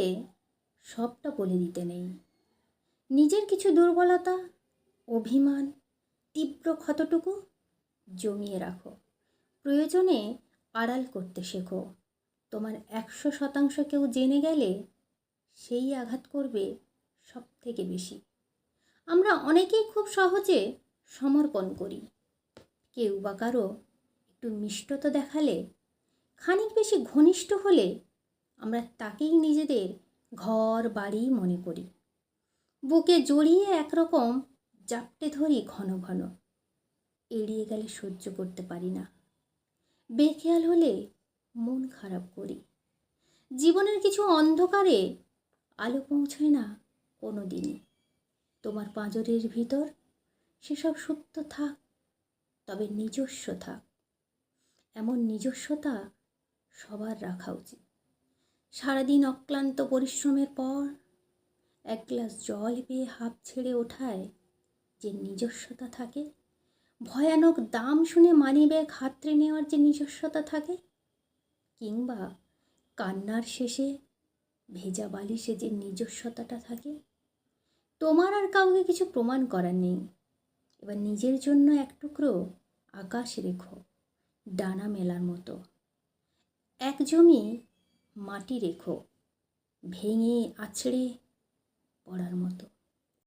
কাউকে সবটা বলে দিতে নেই। নিজের কিছু দুর্বলতা, অভিমান, তীব্র ক্ষতটুকু জমিয়ে রাখো। প্রয়োজনে আড়াল করতে শেখো। তোমার একশো শতাংশ কেউ জেনে গেলে সেই আঘাত করবে সব থেকে বেশি। আমরা অনেকেই খুব সহজে সমর্পণ করি। কেউ বা কারও একটু মিষ্টতা দেখালে, খানিক বেশি ঘনিষ্ঠ হলে আমরা তাকেই নিজেদের ঘর, বাড়ি মনে করি। বুকে জড়িয়ে একরকম জাপটে ধরি ঘন ঘন। এড়িয়ে গেলে সহ্য করতে পারি না। বেখেয়াল হলে মন খারাপ করি। জীবনের কিছু অন্ধকারে আলো পৌঁছয় না কোনো দিনই তোমার পাঁজরের ভিতর সেসব সত্য থাক, তবে নিজস্ব থাক। এমন নিজস্বতা সবার রাখা উচিত। সারাদিন অক্লান্ত পরিশ্রমের পর এক গ্লাস জল পেয়ে হাঁপ ছেড়ে ওঠায় যে নিজস্বতা থাকে, ভয়ানক দাম শুনে মানিব্যাগ হাতড়ে নেওয়ার যে নিজস্বতা থাকে, কিংবা কান্নার শেষে ভেজা বালিশে যে নিজস্বতাটা থাকে, তোমার আর কাউকে কিছু প্রমাণ করার নেই। এবার নিজের জন্য এক টুকরো আকাশ রেখো, ডানা মেলার মতো। এক জমি মাটি রেখো ভেঙে আছড়ে পড়ার মতো।